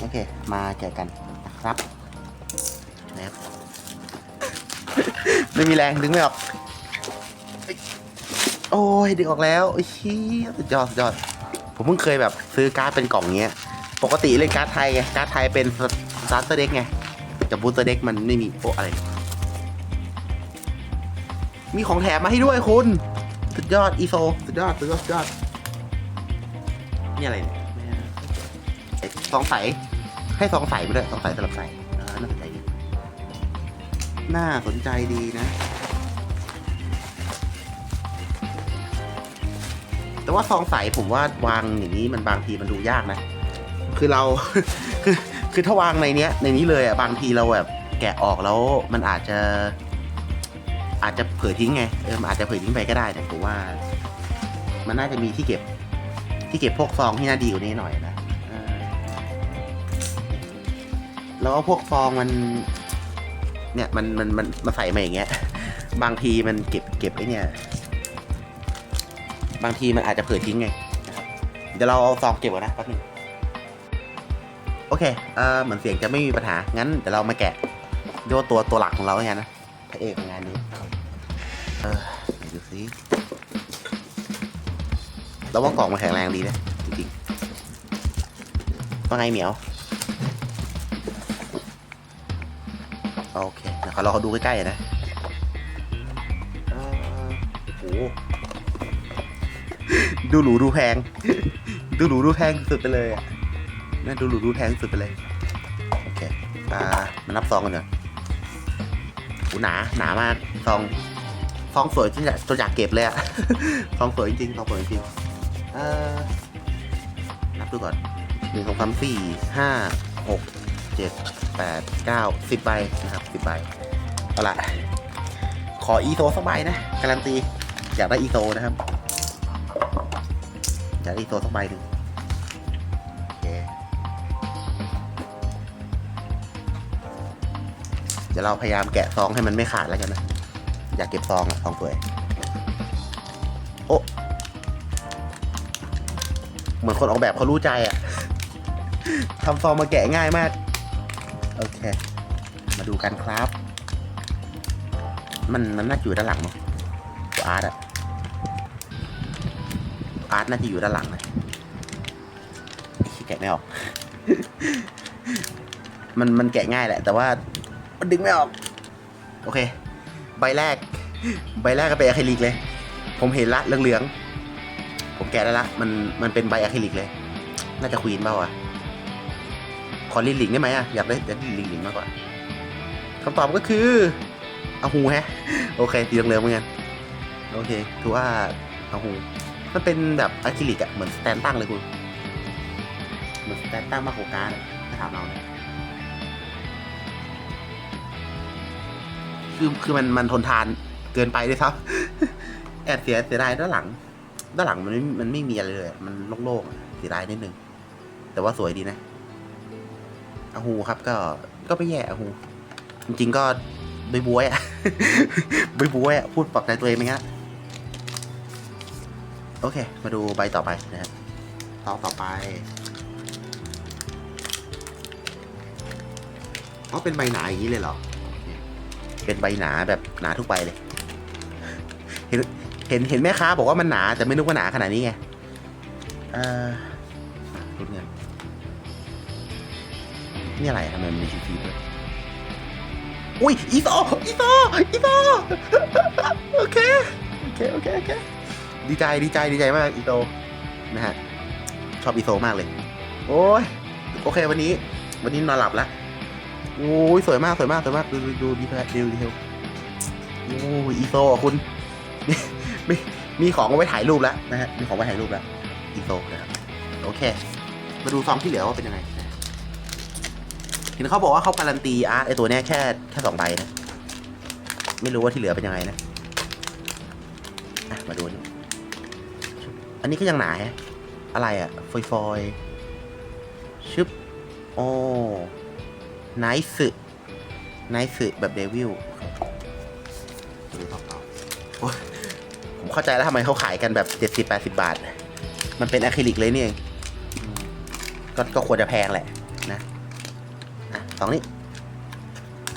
โอเค มาแกะกันนะครับนะครับ ไม่มีแรงดึงไม่ออก โอ้ยดึงออกแล้วโอ้ยเชี่ยสุดยอดสุดยอด ผมเพิ่งเคยแบบซื้อการ์ดเป็นกล่องเงี้ย ปกติเล่นการ์ดไทยไง การ์ดไทยเป็นสตาร์เตอร์เด็กไงแต่บูสเตอร์เด็กมันไม่มีโอ้อะไร มีของแถมมาให้ด้วยคุณ สุดยอดอีโซ สุดยอดสุดยอดสุดยอดนี่อะไรเนี่ยสองใส ให้สองใสมาด้วยสองใสสลับใสเออน่าสนใจดีน่าสนใจดีนะ แต่ว่าซองใสผมว่าวางอย่างนี้มันบางทีมันดูยากนะ คือเราคือคือถ้าวางในเนี้ย ในนี้เลยอะบางทีเราแบบแกะออกแล้วมันอาจจะ อาจจะเผยทิ้งไงเออมอาจจะเผยทิ้งไปก็ได้แต่ผมว่า มันน่าจะมีที่เก็บ ที่เก็บพวกซองที่น่าดีกว่านี้หน่อยนะ แล้วก็พวกซองมัน เนี่ยมันมันมันมาใส่มาอย่างเงี้ย บางทีมันเก็บเก็บไอ้เนี่ย บางทีมันอาจจะเผยทิ้งไงนะครับเดี๋ยวเราเอาซองเก็บก่อนนะแป๊บนึงโอเคเออเหมือนเสียงจะไม่มีปัญหา งั้นเดี๋ยวเรามาแกะด้วยตัวตัวหลักของเราแล้วกันนะพระเอกของงานนี้เออดูสิเราว่ากล่องมันแข็งแรงดีนะจริงๆว่าไงเหมียว อเคเดี๋ยวขอเราดูใกล้ๆนะเอ่อโอ้โหดูหรูดูแพง ดูหรูดูแพงสุดไปเลยอะน่าดูหรูดูแพงสุดไปเลย โอเคอ่ามานับซองกันเถอะโอ้หนาหนามากซองซองสวยที่จะจนอยากเก็บเลยอะซองสวยจริงๆซองสวยจริงๆเอ่อนับดูก่อนหนึ่งสองสามสี่ห้าหกเจ็ดแปดเก้าสิบใบนะครับสิบใบ เอาละขออีโซสักใบนะการันตีอยากได้อีโซนะครับอยากได้อีโซสักใบหนึ่งโอเคเดี๋ยวเราพยายามแกะซองให้มันไม่ขาดแล้วกันนะ อยากเก็บซองอะซองสวยโอ้เหมือนคนออกแบบเขารู้ใจอะทำซองมาแกะง่ายมาก โอเค มาดูกันครับ มันมันน่าจะอยู่ด้านหลังมั้งตัวอาร์ตอะอาร์ตน่าจะอยู่ด้านหลังนะไอ้เหี้ยแกะไม่ออก มันมันแกะง่ายแหละ แต่ว่ามันดึงไม่ออก โอเค ใบแรก ใบแรกก็เป็นอะคริลิกเลย ผมเห็นละเหลืองๆ ผมแกะได้ละ มันมันเป็นใบอะคริลิกเลย น่าจะควีนเปล่าวะขอลินหลิงได้ไหมอะอยากได้อยากลิงลิงมากกว่าคำตอบก็คือ เอาฮูแฮะ โอเคสีเหลืองๆเหมือนกันโอเคถือว่าเอาฮูมันเป็นแบบอะคริลิกอะเหมือนสแตนตั้งเลยคุณ เหมือนสแตนตั้งมากกว่าการดอะถ้าถามเราเนี่ยคือคือมันมันทนทานเกินไปด้วยครับแอบเสียเสียดายด้านหลัง ด้านหลังมันไม่มันไม่มีอะไรเลย มันโล่งๆเสียดายนิดนึง แต่ว่าสวยดีนะอาฮูครับก็ก็ไม่แย่อาฮูจริงๆก็ บวยบวยๆอะบวยบวยๆอะพูดปลอบใจตัวเองไหมฮะโอเค มาดูใบต่อไปนะครับต่อต่อไปอ๋อเป็นใบหนาอย่างนี้เลยเหรอโอเคเป็นใบหนาแบบหนาทุกใบเลย เห็นเห็นเห็นแม่ค้าบอกว่ามันหนาแต่ไม่นึกว่าหนาขนาดนี้ไงเอ่อรุดเงินนี่อะไรทำไมมันมีซีซีด้วย อุ้ยอีโซอีโซอีโซโอเคโอเคโอเคโอเคดีใจดีใจดีใจมากอีโซนะฮะชอบอีโซมากเลย โอ้ยโอเควันนี้ วันนี้นอนหลับแล้วโอ้ยสวยมากสวยมากสวยมากดูดูดูดีเทลดูดีเทลโอ้ยอีโซอะคุณมีมีมีของเอาไว้ถ่ายรูปแล้วนะฮะมีของไว้ถ่ายรูปแล้วอีโซนะครับโอเค มาดูซองที่เหลือว่าเป็นยังไง เห็นเขาบอกว่าเขาการันตีอาร์ตไอตัวเนี้ยแค่แค่สองใบนะ ไม่รู้ว่าที่เหลือเป็นยังไงนะอะมาดูนี่อันนี้ก็ยังหนาฮะอะไรอะฟอยฟอยชึบโอ้ไนส์ไนส์แบบเดวิลดูต่อๆผมเข้าใจแล้วทำไมเขาขายกันแบบเจ็ดสิบแปดสิบาท มันเป็นอะคริลิกเลยนี่เองอืมก็ก็ควรจะแพงแหละ สองนี้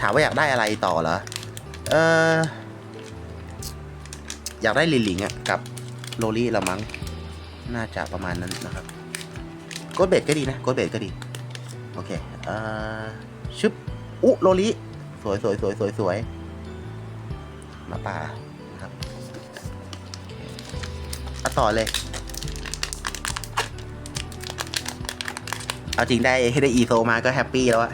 ถามว่าอยากได้อะไรต่อเหรอ เอออยากได้ลิลิงอะกับโรลี่ละมั้ง น่าจะประมาณนั้นนะครับโกดเบดก็ดีนะโกดเบดก็ดี โอเค เอ่อชึบอุ๊โรลี่สวยสวยสวยสวยสวยมาป่านะครับ ต่อเลย เอาจริงได้ให้ได้อีโซมาก็แฮปปี้แล้วอะ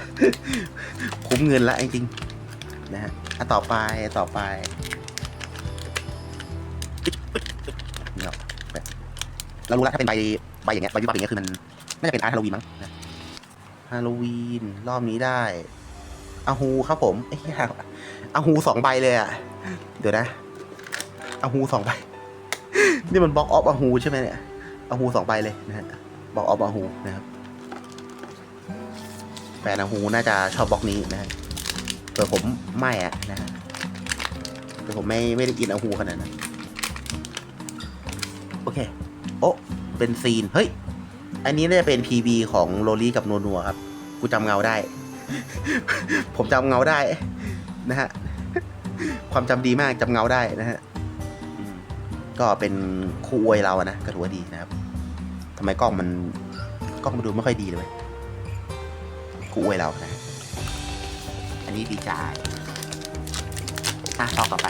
คุ้มเงินละจริงๆนะฮะต่อไปต่อไปเรารู้แล้วถ้าเป็นใบใบอย่างเงี้ยใบวิบัติอย่างเงี้ยคือมันน่าจะเป็นอาร์ตฮาโลวีนมั้งนะฮาโลวีนรอบนี้ได้อาฮูครับผมเอ้ยอาฮูสองใบเลยอะเดี๋ยวนะอาฮูสองใบ นี่มันบล็อกออฟอาฮูใช่ไหมเนี่ยอาฮูสองใบเลยนะฮะบล็อกออฟอาฮูนะครับ แฟนอาฮูน่าจะชอบบล็อกนี้นะฮะแต่ผมไม่อะนะฮะแต่ผมไม่ไม่ได้อินอาฮูขนาดนั้นโอเค โอ้เป็นซีน เฮ้ย อันนี้น่าจะเป็น PB ของโรลี่กับนัวนัวครับ กูจำเงาได้ ผมจำเงาได้นะฮะ ความจำดีมากจำเงาได้นะฮะก็เป็นคู่อวยเราอะนะก็ถือว่าดีนะครับทำไมกล้องมันกล้องมันดูไม่ค่อยดีเลยว้ย กูอวยเรานะ อันนี้ดีใจอะซองต่อไป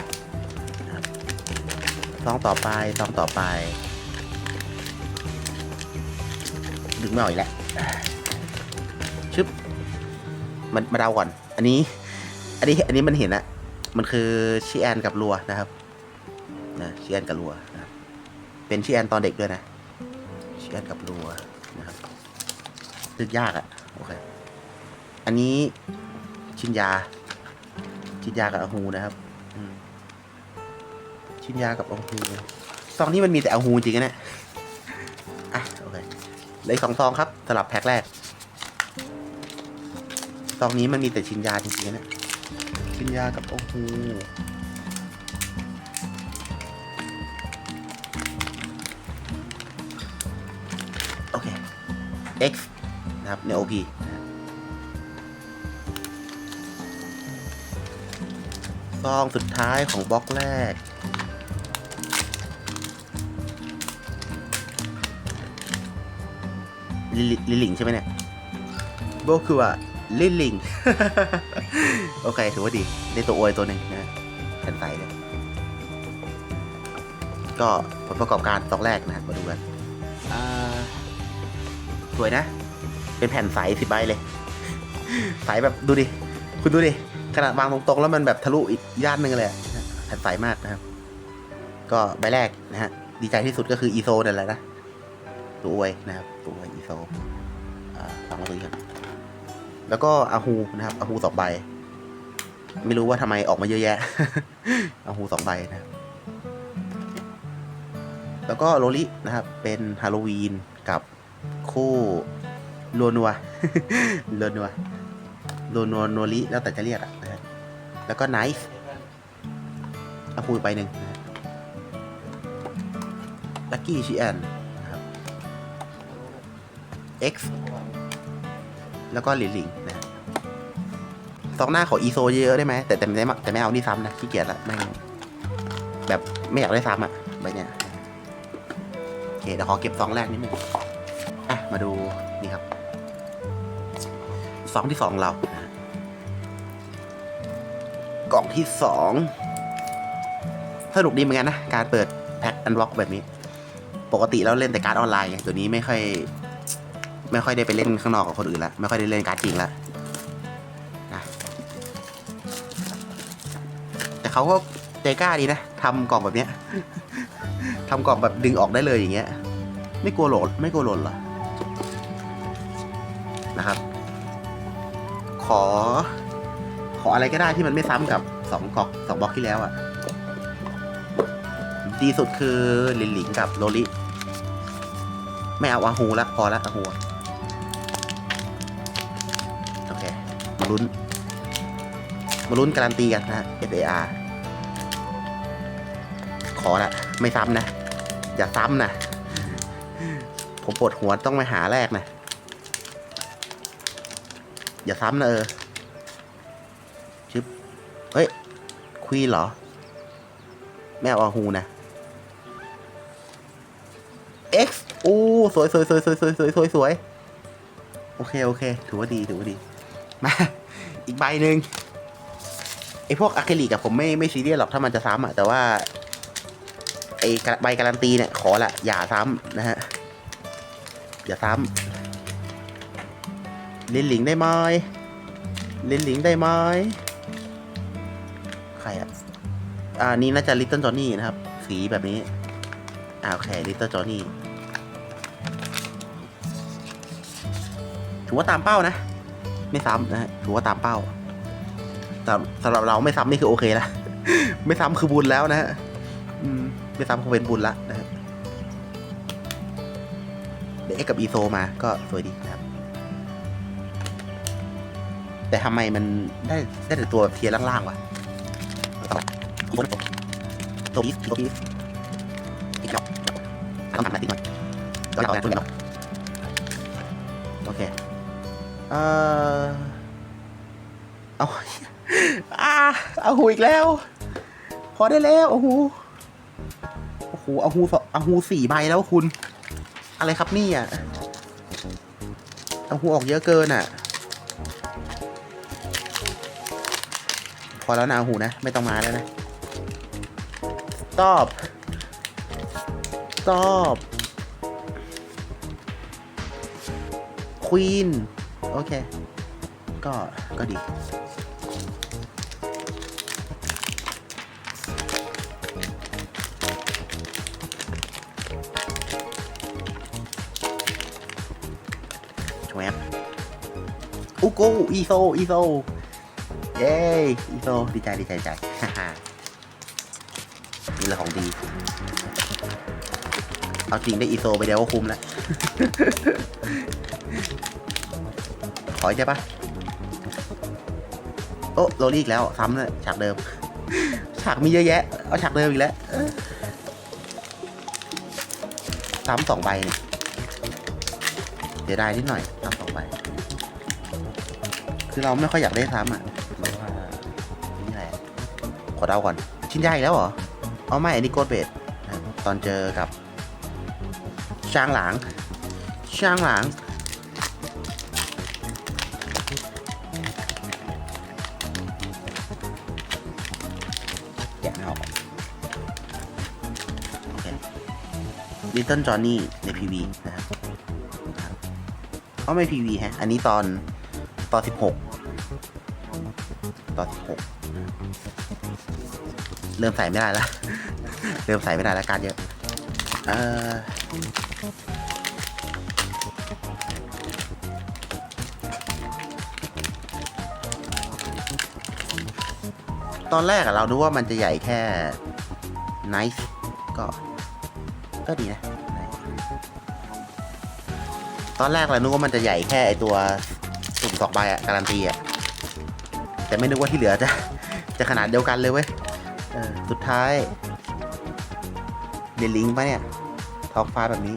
นะครับซองต่อไปซองต่อไป ดึงไม่ออกอีกแล้วชึบมันมาเดาก่อน อันนี้ อันนี้ อันนี้มันเห็นอะมันคือชีแอนกับรัวนะครับ นะชีแอนกับรัวนะครับเป็นชีแอนตอนเด็กด้วยนะชีแอนกับรัวนะครับนึกยากอะโอเค อันนี้ชินยา ชินยากับอาฮูนะครับชินยากับอาฮูซองนี้มันมีแต่อาฮูจริงๆนะเนี่ยอะโอเคเลืออกสองซองครับสลับแพ็คแรกซองนี้มันมีแต่ชินยาจริงๆนะเนี่ยชินยากับอาฮูโอเค X นะครับใน OP ซองสุดท้ายของบล็อกแรกลิลิลิงใช่ไหมเนี่ยโบคือว่าลิลิง โอเค ถือว่าดีได้ตัวอวยตัวหนึ่งนะแผ่นใสเลยก็ผลประกอบการซองแรกนะมาดูกันสวยนะ เป็นแผ่นใสสิบใบเลย ใสแบบดูดิ คุณดูดิ ขนาดวางตรงๆแล้วมันแบบทะลุอีกย่านหนึ่งเลยแผ่นใสมากนะครับ ก็ใบแรกนะฮะ ดีใจที่สุดก็คืออีโซนั่นแหละนะตัวอวยนะครับตัวอวยอีโซอ่าฟังมาคุยกันแล้วก็อาฮูนะครับอาฮูสองใบ ไม่รู้ว่าทำไมออกมาเยอะแยะอาฮูสองใบนะครับแล้วก็โรลินะครับ เป็นฮาโลวีนกับคู่โลนัวโลนัวโลนัวโนริแล้วแต่จะเรียกอะ แล้วก็ไนฟ์เอาพูดไปหนึ่งลักกี้ชีแอนนะครับ X แล้วก็หลินหลิงนะสองหน้าขออีโซเยอะได้ไหมแต่แต่ไม่ได้แต่ไม่เอานี่ซ้ำนะขี้เกียจละแม่งแบบไม่อยากได้ซ้ำอะใบเนี้ยโอเคเดี๋ยวขอเก็บซองแรกนิดนึงอะมาดูนี่ครับซองที่สองเรานะ กล่องที่สองสนุกดีเหมือนกันนะ การเปิดแพ็คอันบล็อกแบบนี้ ปกติเราเล่นแต่การ์ดออนไลน์ไงตัวนี้ไม่ค่อย ไม่ค่อยได้ไปเล่นข้างนอกกับคนอื่นละไม่ค่อยได้เล่นการ์ดจริงละนะแต่เขาก็ใจกล้าดีนะทำกล่องแบบเนี้ยทำกล่องแบบดึงออกได้เลยอย่างเงี้ย ไม่กลัวหลดไม่กลัวหล่นหรอนะครับ ขอ ออะไรก็ได้ที่มันไม่ซ้ำกับสองกองสองบล็อกที่แล้วอะ่ะ ดีสุดคือหลินหลิงกับโรลิ ไม่เอาอาฮูละพอละอาฮูโอเค มาลุ้น มาลุ้นการันตีกันนะฮะ FAR ขอละไม่ซ้ำนะ อย่าซ้ำนะ ผมปวดหัวต้องไปหาแรกนะ อย่าซ้ำนะเออ เฮ้ยควีเหรอ แม่เอาฮูนะ X อู้สวยสวยสวยสวยสวยสวยสวยสวยโอเค โอเค ถือว่าดี ถือว่าดี มา อีกใบหนึ่งไอพวกอะคริลิกอะผมไม่ไม่ซีเรียสหรอกถ้ามันจะซ้ำอะแต่ว่า ไอใบการันตีเนี่ย ขอละ อย่าซ้ำนะฮะ อย่าซ้ำเลินหลิงได้ไหมเลินหลิงได้ไหม อ่านี่น่าจะลิตเติ้ลจอห์นนี่นะครับ สีแบบนี้อ่าโอเคลิตเติ้ลจอห์นนี่ถือว่าตามเป้านะ ไม่ซ้ำนะฮะถือว่าตามเป้าแต่สำหรับเราไม่ซ้ำนี่คือโอเคละไม่ซ้ำคือบุญแล้วนะฮะอืมไม่ซ้ำคงเป็นบุญละนะฮะเดี๋ยวเอ็กกับอีโซมาก็สวยดีนะครับ แต่ทำไมมันได้ได้แต่ตัวเทียร์ล่างๆวะ ต่อคนตกตัวพีสตัวพีสอีกดอกต้องทำหน้าที่หน่อยก็เอาตัวนี้เนาะโอเคเอ่อเอาอ่าเอาหูอีกแล้ว พอได้แล้วโอ้โหโอ้โหเอาหูสองเอาหูสี่ใบแล้วคุณ อะไรครับนี่อะเอาหูออกเยอะเกินอะ พอแล้วนะเอาหูนะ ไม่ต้องมาแล้วนะ stop stop queen โอเค ก็ ก็ดีชวบอุโกอีโซ อีโซ เย้ อีโซ ดีใจ ดีใจใจฮ่าฮ่า นี่แหละของดี เอาจริงได้อีโซไปเดียวก็คุ้มแล้ว ขออีกใช่ปะโอ้โรลี่อีกแล้ว ซ้ำเลยฉากเดิม ฉากมีเยอะแยะ เอาฉากเดิมอีกแล้วเอ้ยซ้ำสองใบเนี่ยเสียดายนิดหน่อยซ้ำสองใบ คือเราไม่ค่อยอยากได้ซ้ำอะเพราะว่านี่อะไรอะขอเดาก่อน ชิ้นใหญ่แล้วเหรอ เอาไม่อันนี้โกดเบดนะครับตอนเจอกับช่างหลางช่างหลางแกะไม่ออกโอเค Little Johnny ใน PV นะครับครับอ๋อไม่ PV ฮะ อันนี้ตอนตอน16 ตอน16เริ่มใส่ไม่ได้แล้วเริ่มใส่ไม่ได้แล้วการเยอะเออตอนแรกอะเราดูว่ามันจะใหญ่แค่ nice ก็ ก็ดีนะ ตอนแรกเรานึกว่ามันจะใหญ่แค่ไอตัวสุ่มสองใบอะการันตีอะ แต่ไม่นึกว่าที่เหลือจะจะขนาดเดียวกันเลยเว้ยสุดท้ายเดลิงปะเนี่ยท้องฟ้าแบบนี้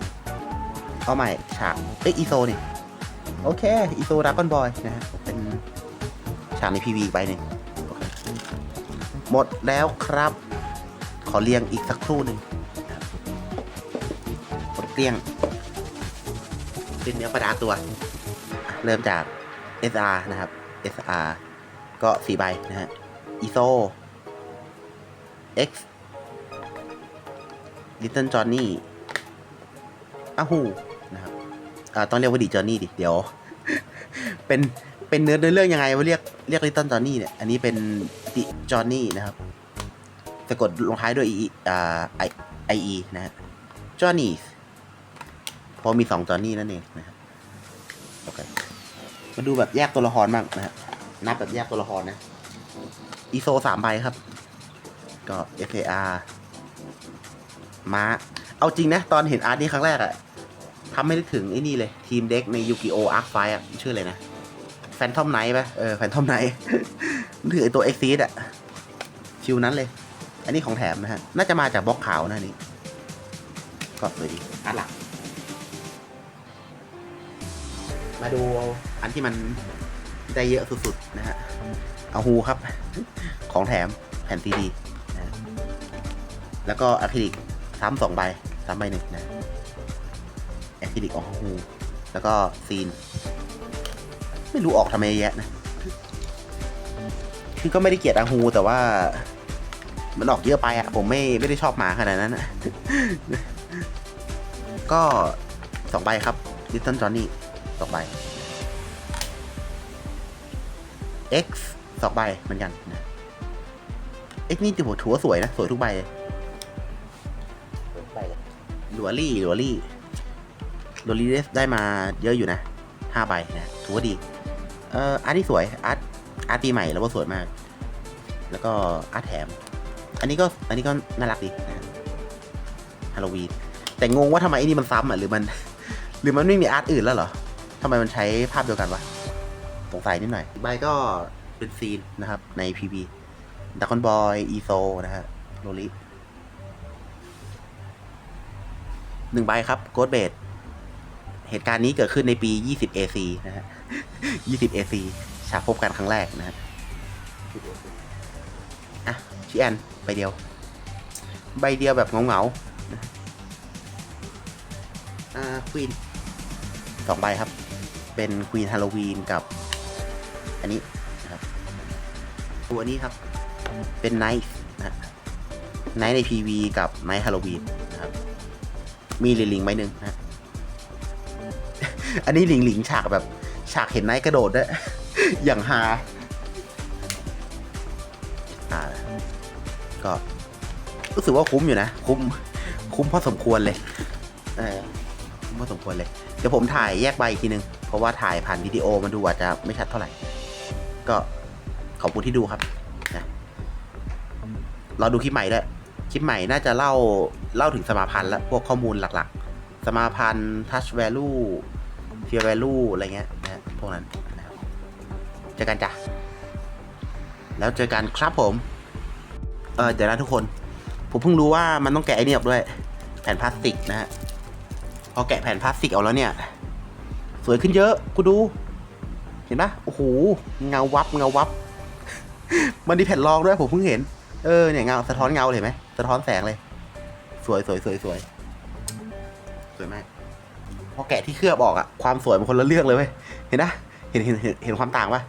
เอาใหม่ฉากเอ้ยอีโซนี่โอเคอีโซดักกอนบอยนะฮะเป็นฉากในพีวีอีกใบหนึ่งหมดแล้วครับ ขอเรียงอีกสักครู่หนึ่งหมดเกลี้ยงเป็นเนื้อประดาตัว เริ่มจาก SR นะครับ SR ก็สี่ใบนะฮะ ISO X Little Johnny อ้าหูนะครับอ่าต้องเรียกว่าดีจอห์นนี่ดิ เดี๋ยว เป็นเป็นเนื้อเรื่องยังไงว่าเรียกเรียกลิตเติ้ลจอห์นนี่เนี่ย อันนี้เป็นดิจอห์นนี่นะครับสะกดลงท้ายด้วย e อ่า i i e นะฮะจอห์นนี่พอมีสองจอห์นนี่นั่นเองนะครับโอเคมาดูแบบแยกตัวละครบ้างนะฮะ นับแบบแยกตัวละครนะ อีโซสามใบครับ ก็ FAR ม้า เอาจริงนะ ตอนเห็นอาร์ตนี้ครั้งแรกอะทำไม่ได้ถึงไอ้นี่เลย ทีมเด็กในยูกิโออาร์คไฟอะชื่ออะไรนะ แฟนทอมไนท์ปะเออ แฟนทอมไนท์มันถือไอตัวเอ็กซีดอะฟิวนั้นเลย อันนี้ของแถมนะฮะ น่าจะมาจากบล็อกขาวนะอันนี้ก็เลยดีอาร์ตหลัก มาดูอันที่มัน ได้เยอะสุดๆนะฮะเอาฮูครับ ของแถมแผ่นซีดีนะแล้วก็อะคริลิกซ้ำสองใบซ้ำใบหนึ่งนะอะคริลิกของฮูแล้วก็ซีน ไม่รู้ออกทำไมแยะนะ คือก็ไม่ได้เกลียดอาฮูแต่ว่า มันออกเยอะไปอะผมไม่ไม่ได้ชอบหมาขนาดนั้นอะก็สองใบครับ Little Johnny สองใบ X สองใบเหมือนกันนะ X นี่ถือว่าถือว่าสวยนะ สวยทุกใบเลยสวยทุกใบเลยลัวลี่ลัวลี่ลัวลี่ได้มาเยอะอยู่นะห้าใบนะถือว่าดี เอ่ออาร์ตที่สวยอาร์ตอาร์ตปีใหม่แล้วก็สวยมาก แล้วก็อาร์ตแถม อันนี้ก็อันนี้ก็น่ารักดีนะฮาโลวีนแต่งงว่าทำไมไอ้นี่มันซ้ำอะหรือมัน หรือมันไม่มีอาร์ตอื่นแล้วเหรอทำไมมันใช้ภาพเดียวกันวะ สงสัยนิดหน่อยใบก็เป็นซีนนะครับใน PB ดักคอนบอยอีโซนะฮะโรลิหนึ่งใบครับโกดเบดเหตุการณ์นี้เกิดขึ้นในปี 20 AC นะฮะ 20 AC ฉากพบกันครั้งแรกนะฮะอะชิแอนใบเดียว ใบเดียวแบบเงาๆนะอ่าควีนสองใบครับ เป็นควีนฮาโลวีนกับ อันนี้นะครับตัวนี้ครับเป็นไนท์นะไนท์ใน PV กับไนท์ฮาโลวีนนะครับ มีลิงลิงใบหนึ่งนะ อันนี้หลิงหลิงฉากแบบฉากเห็นไนท์กระโดดด้วยอย่างฮาอ่าก็รู้สึกว่าคุ้มอยู่นะ คุ้ม คุ้มพอสมควรเลยเออคุ้มพอสมควรเลย เดี๋ยวผมถ่ายแยกใบอีกทีนึง เพราะว่าถ่ายผ่านวิดีโอมันดูอาจจะไม่ชัดเท่าไหร่ ก็ขอบคุณที่ดูครับนะรอดูคลิปใหม่ด้วยคลิปใหม่น่าจะเล่าเล่าถึงสมาพันธ์และพวกข้อมูลหลักๆ สมาพันธ์ touch value fear value อะไรเงี้ยนะพวกนั้นนะครับเจอกันจ้ะ แล้วเจอกันครับผม เออเดี๋ยวนะทุกคน ผมเพิ่งรู้ว่ามันต้องแกะไอ้นี่ออกด้วย แผ่นพลาสติกนะฮะพอแกะแผ่นพลาสติกออกแล้วเนี่ย สวยขึ้นเยอะกูดู เห็นปะโอ้โหเงาวับเงาวับ มันมีแผ่นรองด้วยผมเพิ่งเห็น เออเนี่ยเงาสะท้อนเงาเลยไหมสะท้อนแสงเลย สวยสวยสวยสวยสวยมากพอแกะที่เคลือบออกอะความสวยมันคนละเรื่องเลยเว้ยเห็นนะเห็นเห็นเห็นเห็นความต่างปะ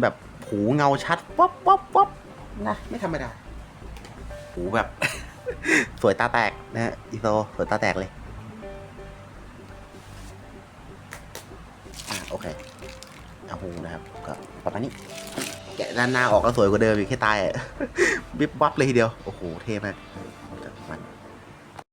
แบบหูเงาชัดป๊อปป๊อปป๊อปนะไม่ธรรมดาหูแบบ สวยตาแตกนะฮะอีโซสวยตาแตกเลย อ่าโอเค อาหูนะครับก็ประมาณนี้แกะด้านหน้าออกแล้วสวยกว่าเดิมอีกแค่ตายอะวิบวับเลยทีเดียว โอ้โห เท่มาก